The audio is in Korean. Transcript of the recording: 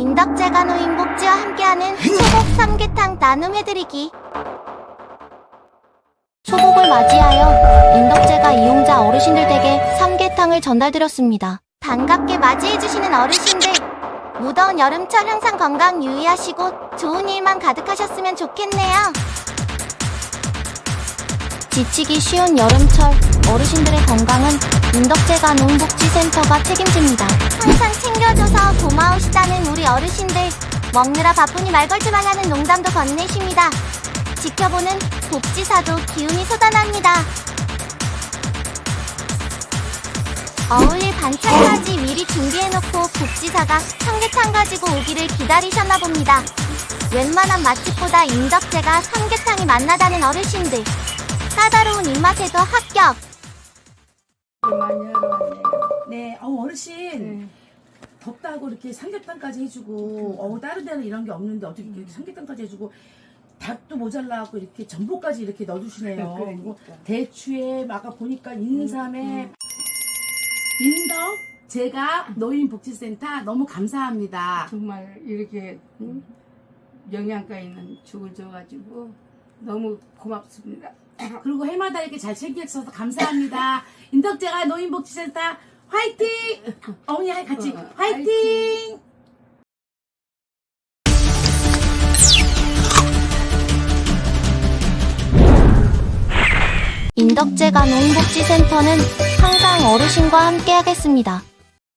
인덕재가 노인 복지와 함께하는 소복 삼계탕 나눔해드리기 소복을 맞이하여 인덕재가 이용자 어르신들 댁에 삼계탕을 전달드렸습니다. 반갑게 맞이해주시는 어르신들 무더운 여름철 항상 건강 유의하시고 좋은 일만 가득하셨으면 좋겠네요. 지치기 쉬운 여름철 어르신들의 건강은 인덕재가 노인복지센터가 책임집니다. 항상 챙겨줘서 고마우시다는 우리 어르신들 먹느라 바쁘니 말 걸지 말라는 농담도 건네십니다. 지켜보는 복지사도 기운이 솟아납니다. 어울릴 반찬까지 미리 준비해놓고 복지사가 삼계탕 가지고 오기를 기다리셨나 봅니다. 웬만한 맛집보다 인덕재가 삼계탕이 맛나다는 어르신들. 까다로운 입맛에도 합격! 많이 하러 왔네요. 네, 어 어르신 네. 덥다고 이렇게 삼계탕까지 해주고 어 다른 데는 이런 게 없는데 어떻게 이렇게 삼계탕까지 해주고 닭도 모자라고 이렇게 전복까지 이렇게 넣어주시네요. 그러니까. 그리고 대추에 아까 보니까 인삼에 음. 인덕 제가 노인복지센터 너무 감사합니다. 정말 이렇게 음, 영양가 있는 죽을 줘가지고 너무 고맙습니다. 그리고 해마다 이렇게 잘 챙겨주셔서 감사합니다. 인덕제가 노인복지센터 화이팅! 어머니 같이 어, 화이팅! 인덕재가 노인복지센터는 항상 어르신과 함께하겠습니다.